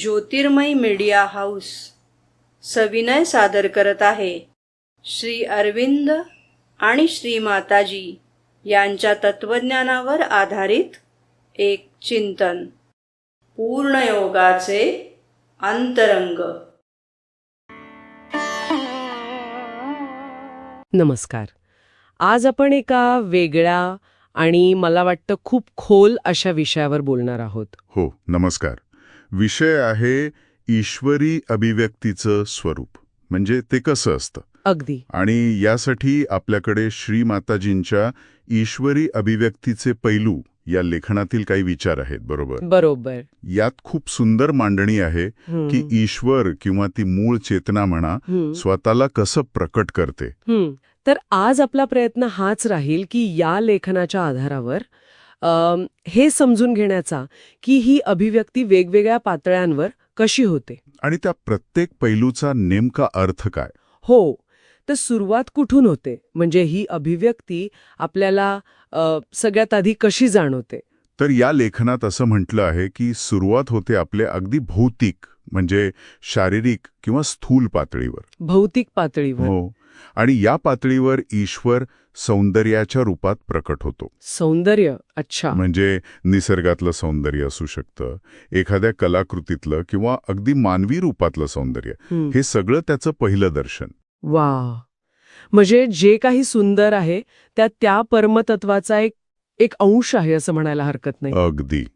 ज्योतिर्मय media house सविनय सादर करत आहे. श्री अरविंद आणि श्री माताजी यांच्या तत्वज्ञानावर आधारित एक चिंतन. पूर्णयोगाचे अंतरंग. नमस्कार. आज आपण एका वेगळ्या आणि मला वाटतं खूप खोल अशा विषयावर बोलणार आहोत. हो नमस्कार. विषय आहे ईश्वरी अभिव्यक्तीचं स्वरूप. म्हणजे ते कसं असतं? अगदी. आणि यासाठी आपल्याकडे श्रीमाताजींच्या ईश्वरी अभिव्यक्तीचे पैलू या लेखनातील काही विचार आहेत बरोबर? बरोबर. यात खूप सुंदर मांडणी आहे की ईश्वर किंवा ती मूळ चेतना म्हणा स्वतःला कसं प्रकट करते. तर आज आपला प्रयत्न हाच राहील की या लेखनाच्या आधारावर हे समजून घेण्याचा की ही अभिव्यक्ती वेगवेगळ्या पातळ्यांवर कशी होते. आणि त्या प्रत्येक पैलूचा नेमका अर्थ काय? हो तर सुरुवात कुठून होते? म्हणजे ही अभिव्यक्ती आपल्याला सगळ्यात आधी कशी जाणवते? तर या लेखनात असं म्हटलं आहे की सुरुवात होते आपल्या अगदी भौतिक म्हणजे शारीरिक किंवा स्थूल पातळीवर. भौतिक पातळीवर. हो. आणि या पातळीवर ईश्वर सौंदर्याच्या रूपात प्रकट होतो. सौंदर्य अच्छा. म्हणजे निसर्गातलं सौंदर्य असू शकतं एखाद्या कलाकृतीतलं किंवा अगदी मानवी रूपातलं सौंदर्य. हं. सगळं त्याचं पहिलं दर्शन. वा म्हणजे जे काही सुंदर आहे त्यात त्या परमतत्वाचा एक एक अंश आहे असं म्हणायला हरकत नाही. अगदी.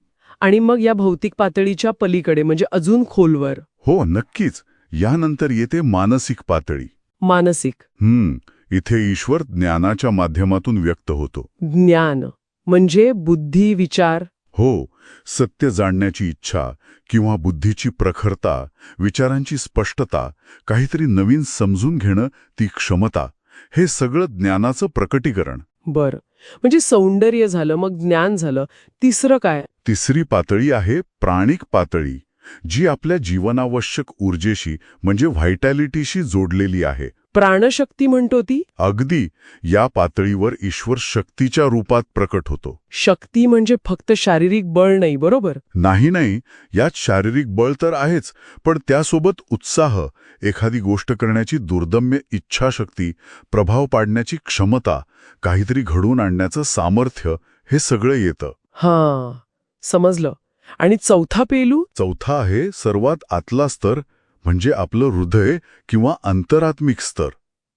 आणि मग या भौतिक पातळीच्या पलीकडे म्हणजे अजून खोलवर. हो नक्कीच. यानंतर येते मानसिक पातळी. मानसिक. हम्म इथे ईश्वर ज्ञानाच्या माध्यमातून व्यक्त होतो. ज्ञान म्हणजे बुद्धी विचार. हो सत्य जाणण्याची इच्छा किंवा बुद्धीची प्रखरता विचारांची स्पष्टता काहीतरी नवीन समजून घेणं ती क्षमता हे सगळं ज्ञानाचं प्रकटीकरण. बर. म्हणजे सौंदर्य झालं मग ज्ञान झालं. तिसरं काय? तिसरी पातळी आहे प्राणिक पातळी. जी आपल्या जीवनावश्यक ऊर्जेशी म्हणजे व्हायटॅलिटीशी जोडलेली आहे. प्राणशक्ती म्हणतो ती? अगदी या पातळीवर ईश्वर शक्तीच्या रूपात प्रकट होतो. शक्ती म्हणजे फक्त शारीरिक बळ नाही बरोबर? नाही नाही यात शारीरिक बळ तर आहेच पण त्यासोबत उत्साह एखादी गोष्ट करण्याची दुर्दम्य इच्छाशक्ती प्रभाव पाडण्याची क्षमता काहीतरी घडवून आणण्याचं सामर्थ्य हे सगळं येतं. हां समजलं. आणि चौथा पेलू? चौथा आहे सर्वात आतला स्तर म्हणजे आपलं हृदय किंवा अंतरात्मिक स्तर.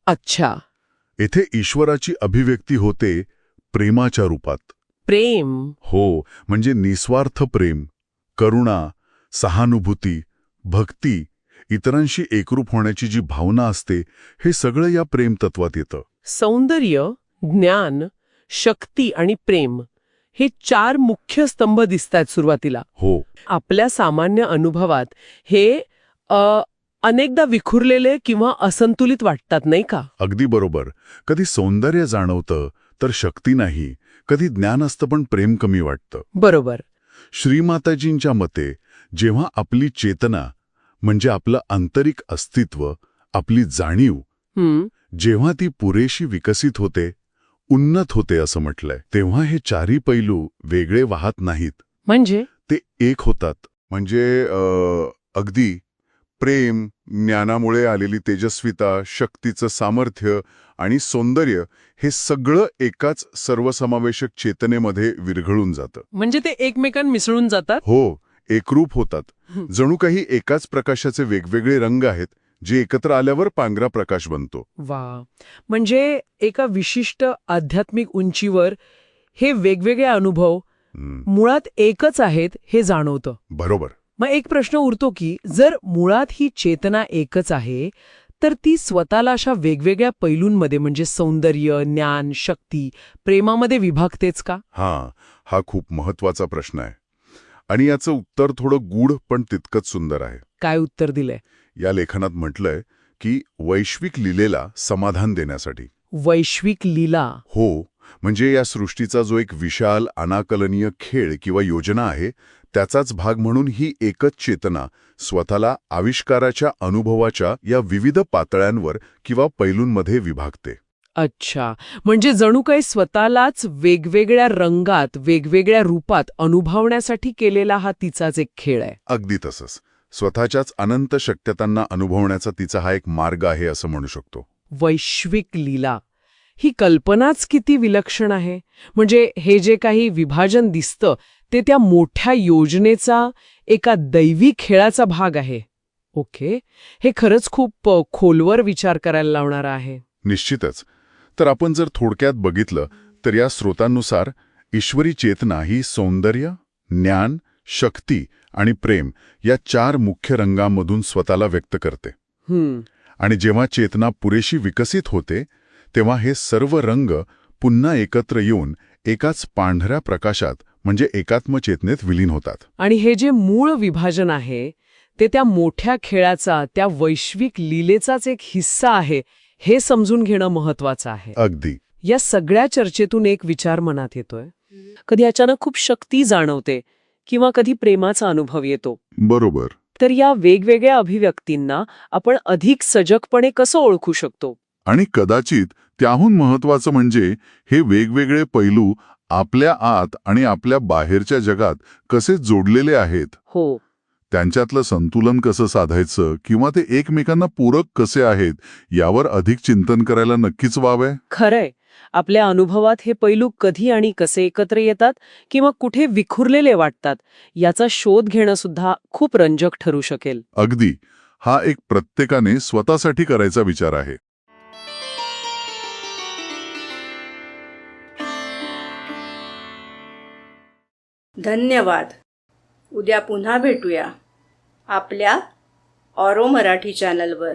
अच्छा. येथे ईश्वराची अभिव्यक्ती होते प्रेमाच्या रूपात. प्रेम. हो म्हणजे निस्वार्थ प्रेम करुणा सहानुभूती भक्ती इतरांशी एकरूप होण्याची जी भावना असते हे सगळं या प्रेमतत्वात येतं. सौंदर्य ज्ञान शक्ती आणि प्रेम. हे चार मुख्य स्तंभ दिसतात सुरुवातीला. हो. आपल्या सामान्य अनुभवात हे अ, अनेकदा विखुरलेले किंवा असंतुलित वाटतात नाही का? अगदी बरोबर. कधी सौंदर्य जाणवतं तर शक्ती नाही. कधी ज्ञान असतं पण प्रेम कमी वाटतं. बरोबर. श्रीमाताजींच्या मते जेव्हा आपली चेतना म्हणजे आपलं आंतरिक अस्तित्व आपली जाणीव जेव्हा ती पुरेशी विकसित होते उन्नत होते असं म्हटलंय. तेव्हा हे चारी पैलू वेगळे वाहत नाहीत. म्हणजे? ते एक होतात. म्हणजे अगदी प्रेम ज्ञानामुळे आलेली तेजस्विता शक्तीचं सामर्थ्य आणि सौंदर्य हे सगळं एकाच सर्वसमावेशक चेतनेमध्ये विरघळून जातं. म्हणजे ते एकमेकां मिसळून जातात? हो एकरूप होतात. जणू काही एकाच प्रकाशाचे वेगवेगळे रंग आहेत. जे एकत्र आल्यावर पांढरा प्रकाश बनतो. वा. म्हणजे एका विशिष्ट आध्यात्मिक उंचीवर हे वेगवेगळे अनुभव मुळात एकच आहेत हे जाणवतं. बरोबर. मग एक प्रश्न उरतो की जर मुळात ही चेतना एकच आहे तर ती स्वतःला अशा वेगवेगळ्या पैलूंमध्ये म्हणजे सौंदर्य ज्ञान शक्ती प्रेमामध्ये विभागतेच का? हां हा खूप महत्त्वाचा प्रश्न आहे. आणि याचं उत्तर थोडं गूढ पण तितकंच सुंदर आहे. काय उत्तर दिलंय? या लेखनात म्हटलंय की वैश्विक लीलेला समाधान देण्यासाठी. वैश्विक लीला. हो म्हणजे या सृष्टीचा जो एक विशाल अनाकलनीय खेळ किंवा योजना आहे त्याचाच भाग म्हणून ही एकच चेतना स्वतःला आविष्काराच्या अनुभवाच्या या विविध पातळ्यांवर किंवा पैलूंमध्ये विभागते. अच्छा. म्हणजे जणू काही स्वतःलाच वेगवेगळ्या रंगात वेगवेगळ्या रूपात अनुभवण्यासाठी केलेला हा तिचाच एक खेळ आहे. अगदी तसंच. स्वतःच्याच अनंत शक्यतांना अनुभवण्याचा तिचा हा एक मार्ग आहे असं म्हणू शकतो. वैश्विक लीला. ही कल्पनाच किती विलक्षण आहे. म्हणजे हे जे काही विभाजन दिसतं ते त्या मोठ्या योजनेचा एका दैवी खेळाचा भाग आहे. ओके? हे खरंच खूप खोलवर विचार करायला लावणारं आहे. निश्चितच. तर आपण जर थोडक्यात बघितलं तर या स्रोतांनुसार ईश्वरी चेतना ही सौंदर्य ज्ञान शक्ती आणि प्रेम या चार मुख्य रंगांमधून स्वतःला व्यक्त करते. आणि जेव्हा चेतना पुरेशी विकसित होते तेव्हा हे सर्व रंग पुन्हा एकत्र येऊन एकाच पांढऱ्या प्रकाशात म्हणजे एकात्म चेतनेत विलीन होतात. आणि हे जे मूळ विभाजन आहे ते त्या मोठ्या खेळाचा त्या वैश्विक लीलेचाच एक हिस्सा आहे हे समजून घेणं महत्वाचं आहे. अगदी. या सगळ्या चर्चेतून एक विचार मनात येतोय. कधी अचानक खूप शक्ती जाणवते किंवा कधी प्रेमाचा अनुभव येतो. बरोबर. तर या वेगवेगळ्या अभिव्यक्तींना आपण अधिक सजगपणे कसं ओळखू शकतो? आणि कदाचित त्याहून महत्वाचं म्हणजे हे वेगवेगळे पैलू आपल्या आत आणि आपल्या बाहेरच्या जगात कसे जोडलेले आहेत? हो. त्यांच्यातलं संतुलन कसं साधायचं किंवा ते एकमेकांना पूरक कसे आहेत यावर अधिक चिंतन करायला नक्कीच वावंय खरंय. आपल्या अनुभवात हे पैलू कधी आणि कसे एकत्र येतात किंवा कुठे विखुरलेले वाटतात याचा शोध घेणं सुद्धा खूप रंजक ठरू शकेल. अगदी. हा एक प्रत्येकाने स्वतःसाठी करायचा विचार आहे. धन्यवाद. उद्या पुन्हा भेटूया आपल्या ऑरो मराठी चॅनलवर.